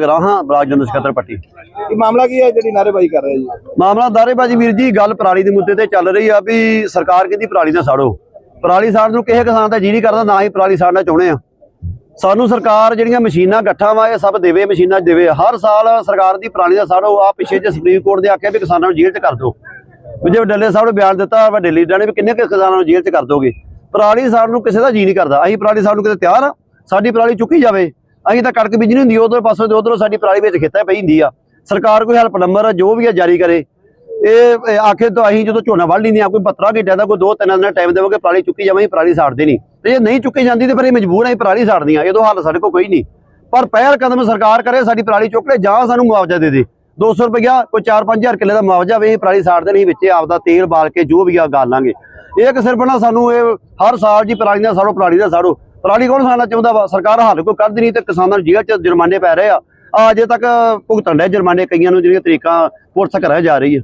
ਰਾਹਾਂ block general ਸਕੱਤਰ ਪੱਟੀ। ਇਹ ਮਾਮਲਾ ਕੀ ਹੈ ਜਿਹੜੀ ਨਾਰੇਬਾਜ਼ੀ ਕਰ ਰਹੇ ਜੀ? ਮਾਮਲਾ ਦਾਰੇਬਾਜੀ ਵੀਰ ਜੀ ਗੱਲ ਪਰਾਲੀ ਦੇ ਮੁੱਦੇ ਤੇ ਚੱਲ ਰਹੀ ਆ ਵੀ ਸਰਕਾਰ ਕਹਿੰਦੀ ਪਰਾਲੀ ਨਾ ਸਾੜੋ। ਪਰਾਲੀ ਸਾੜਨ ਨੂੰ ਕਿਸੇ ਕਿਸਾਨ ਦਾ ਜੀ ਨਹੀਂ ਕਰਦਾ ਨਾ ਹੀ ਪਰਾਲੀ ਸਾੜਨਾ ਚਾਹੁੰਦੇ ਆ। ਸਾਨੂੰ ਸਰਕਾਰ ਜਿਹੜੀਆਂ ਮਸ਼ੀਨਾਂ ਗੱਠਾਂ ਵਾ ਇਹ ਸਭ ਦੇਵੇ ਮਸ਼ੀਨਾਂ 'ਚ ਦੇਵੇ। ਹਰ ਸਾਲ ਸਰਕਾਰ ਦੀ ਪਰਾਲੀ ਦਾ ਸਾੜੋ। ਆ ਪਿੱਛੇ ਜੇ ਸੁਪਰੀਮ ਕੋਰਟ ਦੇ ਆਖਿਆ ਵੀ ਕਿਸਾਨਾਂ ਨੂੰ ਜੇਲ੍ਹ 'ਚ ਕਰ ਦਿਓ। ਜੇ ਡੱਲੇ ਸਾਹਿਬ ਨੇ ਬਿਆਨ ਦਿੱਤਾ ਵਾ ਦਿੱਲੀ ਕਿੰਨੇ ਕੁ ਕਿਸਾਨਾਂ ਨੂੰ ਜੇਲ੍ਹ 'ਚ ਕਰ ਦੋਗੇ। ਪਰਾਲੀ ਸਾੜਨ ਨੂੰ ਕਿਸੇ ਦਾ ਜੀ ਨਹੀਂ ਕਰਦਾ। ਅਸੀਂ ਪਰਾਲੀ ਸਾੜਨ ਨੂੰ ਕਿਤੇ ਤਿਆਰ ਆ। ਸਾਡੀ ਪਰਾਲੀ ਚੁੱਕੀ ਜਾਵੇ। ਅਸੀਂ ਤਾਂ ਕਣਕ ਬੀਜਣੀ ਹੁੰਦੀ ਉਧਰ ਪਾਸੋਂ ਤੇ ਉਧਰੋਂ ਸਾਡੀ ਪਰਾਲੀ ਵਿੱਚ ਖੇਤਾਂ ਪਈ ਹੁੰਦੀ ਆ। ਸਰਕਾਰ ਕੋਈ ਹੈਲਪ ਨੰਬਰ ਜੋ ਵੀ ਆ ਜਾਰੀ ਕਰੇ। ਇਹ ਆਖੇ ਤਾਂ ਅਸੀਂ ਜਦੋਂ ਝੋਨਾ ਵੱਢ ਲੈਂਦੇ ਆ, ਕੋਈ 17 ਘੰਟਿਆਂ ਦਾ ਕੋਈ 2-3 ਦਿਨਾਂ ਦਾ ਟਾਈਮ ਦੇਵੋਗੇ ਪਰਾਲੀ ਚੁੱਕੀ ਜਾਵਾਂਗੇ, ਪਰਾਲੀ ਸਾੜਦੇ ਨਹੀਂ। ਤੇ ਜੇ ਨਹੀਂ ਚੁੱਕੀ ਜਾਂਦੀ ਤੇ ਫਿਰ ਇਹ ਮਜਬੂਰ ਆ, ਅਸੀਂ ਪਰਾਲੀ ਸਾੜਦੀਆਂ, ਇਹਦੋਂ ਹੱਲ ਸਾਡੇ ਕੋਲ ਕੋਈ ਨਹੀਂ। ਪਰ ਪਹਿਲ ਕਦਮ ਸਰਕਾਰ ਕਰੇ, ਸਾਡੀ ਪਰਾਲੀ ਚੁੱਕ ਲੈ, ਜਾਂ ਸਾਨੂੰ ਮੁਆਵਜ਼ਾ ਦੇ ਦੇ। 200 ਰੁਪਇਆ ਕੋਈ 4-5000 ਕਿੱਲੇ ਦਾ ਮੁਆਵਜ਼ਾ ਵੇ ਅਸੀਂ ਪਰਾਲੀ ਸਾੜਦੇ ਨਹੀਂ, ਵਿੱਚੇ ਆਪਦਾ ਤੇਲ ਬਾਲ ਕੇ ਜੋ ਵੀ ਆ ਗਾਲਾਂਗੇ ਇਹ ਕਿ ਸਿਰਫ ਨਾ ਸਾਨੂੰ ਇਹ ਹਰ ਸਾਲ ਜੀ ਪਰਾਲੀ ਦਾ ਸਾੜੋ, ਪਰਾਲੀ ਦਾ ਸਾੜੋ। ਪਰਾਲੀ ਕੌਣ ਸਾੜਨਾ ਚਾਹੁੰਦਾ ਵਾ? ਸਰਕਾਰ ਹੱਲ ਕੋਈ ਕਰਦੀ ਨਹੀਂ ਤੇ ਕਿਸਾਨਾਂ ਨੂੰ ਜੇਲ੍ਹ 'ਚ ਜੁਰਮਾਨੇ ਪੈ ਰਹੇ ਆ। ਆ ਅਜੇ ਤੱਕ ਭੁਗਤਣ ਦੇ ਜੁਰਮਾਨੇ ਕਈਆਂ ਨੂੰ ਜਿਹੜੀਆਂ ਤਰੀਕਾਂ ਪੁਲਿਸ ਕਰਾ ਜਾ ਰਹੀ ਹੈ